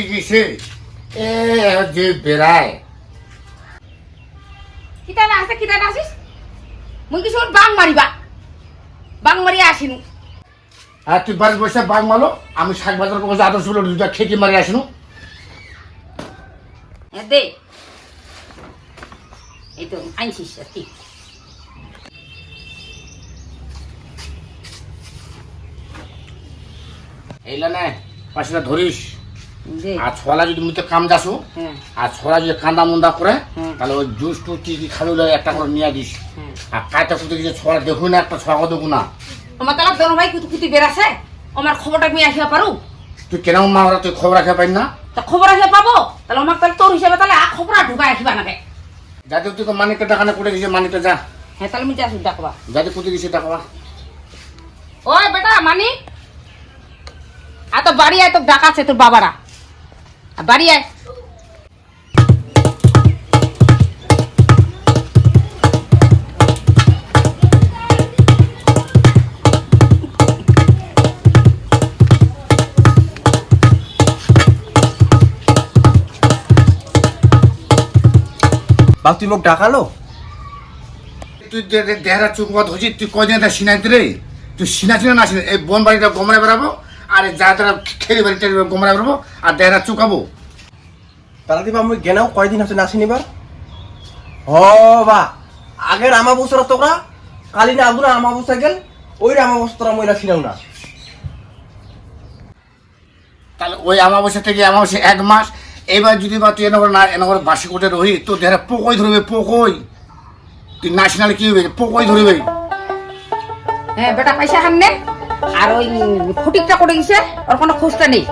পুতি গেছে? এ যে বেড়ায়। কিতা না আছে কিতা না মুই কিছু বাং মারিবা বাং মারি আসিনু। আর তুই বাড়ির বসে বাঘ মারলো? আমি শাক বাজার বসে আদর্শ বলে দুটা খেতে মারি আসিনু। দে। এই তো আনছিস আর কি। এইলা না পাশে ধরিস। আর ছলা যদি মুতে কাম যাসো হ্যাঁ। আর ছলা যদি কান্দা মুন্দা করে তাহলে ওই জুস টুস কি কি ওগুলো একটা করে নিয়ে দিস। আর কাটা কুটে কিছু ছড়া দেখুন না একটা ছড়া দেখুন না। তোমার তালা দোনো ভাই কুতু কুতি বেরাছে আমার খবরটা আমি আসিয়া পারু? তুই কেন মা ওরা তুই খবর রাখা পাই না? তা খবর আসিয়া পাবো? তাহলে আমার তাহলে তোর হিসাবে তাহলে আর খবর আর ঢুকাই আসিবা নাকি যাতে তুই তো মানিকটা টাকা কুটে গেছে মানিকটা যা। হ্যাঁ তাহলে আমি আসি ডাকবা। যাতে কুটে গেছে ডাকবা। ওই বেটা মানি আর তো বাড়ি আয় তো ডাকাছে তোর বাবারা। বাড়ি আয়। তুই মোক ডাকালো? তুই দেহরা চুকবাদ হয়েছি তুই কদিন একটা সিনাইতে রে? তুই সিনা চিনা না সিনা এই বন বাড়িটা গমরায় বেড়াবো আর যা তারা খেলি বাড়িটা গমরায় বেড়াবো আর দেহরা চুকাবো। তাহলে দিবা মই গেনাও কয়দিন হচ্ছে নাচি নিবার হ বা। আগের আমা বছর তোরা কালি না আগুনা আমা বছর গেল ওই আমা বছর তোরা মইরা ছিলাম না। তাহলে ওই আমাবস্যা থেকে আমাবস্যা এক মাস এবার যদি বা তুই এনগর না এনগর বাসি কোটে রহি তো দেহরা পোকই ধরবে পোকই। তুই নাচ নালে কি হবে পোকই ধরবে। হ্যাঁ বেটা পয়সা হান নে। আর ওই ফটিকটা করে গেছে ওর কোনো খোঁজটা নেই।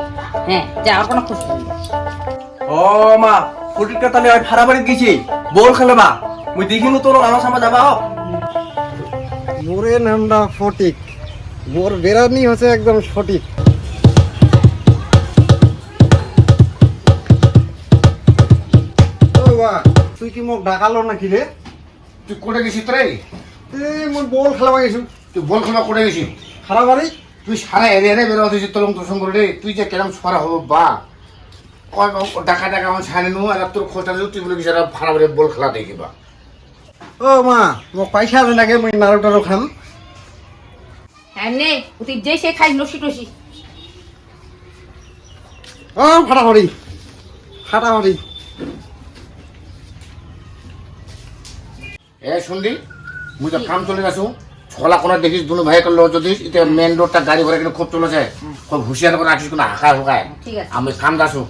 হ্যাঁ যা ওর কোনো খোঁজ নেই। ও মা ফটিকটা তাহলে ওই ভাড়া বাড়ি গেছি বল খেলে বা মুই দেখিনু তোর আমার সামনে যাবা হোক মোরে নামটা ফটিক। মোর বেরানি হচ্ছে একদম সঠিক। তুই কি মোক ডাকালো নাকি রে? তুই কোটে গেছিস রে? এই মোর বল খেলাবা গেছো। তুই বল খেলা কোটে গেছিস? খারাপ বাড়ি? তুই সারা এরিয়ারে বেরো হতেছিস তোর তোর সঙ্গে রে। তুই যে কেরম সরা হব বা। টাকা টাকা আমার ছাড়ে নু আর তোর খোঁজটা তুই বলে আর ভাড়া বেড়ে বল খেলা দেখিবা ও মা মোক পয়সা আছে নাকি? মই নাড়ু টাড়ু খাম। হ্যাঁ নে তুই যে সে খাই নসি টসি। ও ফাটাফাড়ি ফাটাফাড়ি এ শুনলি? মুই তো কাম চলে গেছো ছলা কোনো দেখিস দুনু ভাই করল যদি এটা মেন রোডটা গাড়ি ঘোড়া কিন্তু খুব চলেছে খুব হুঁশিয়ার করে রাখিস কোনো হাঁকা হুকায় ঠিক আছে। আমি কাম যাসু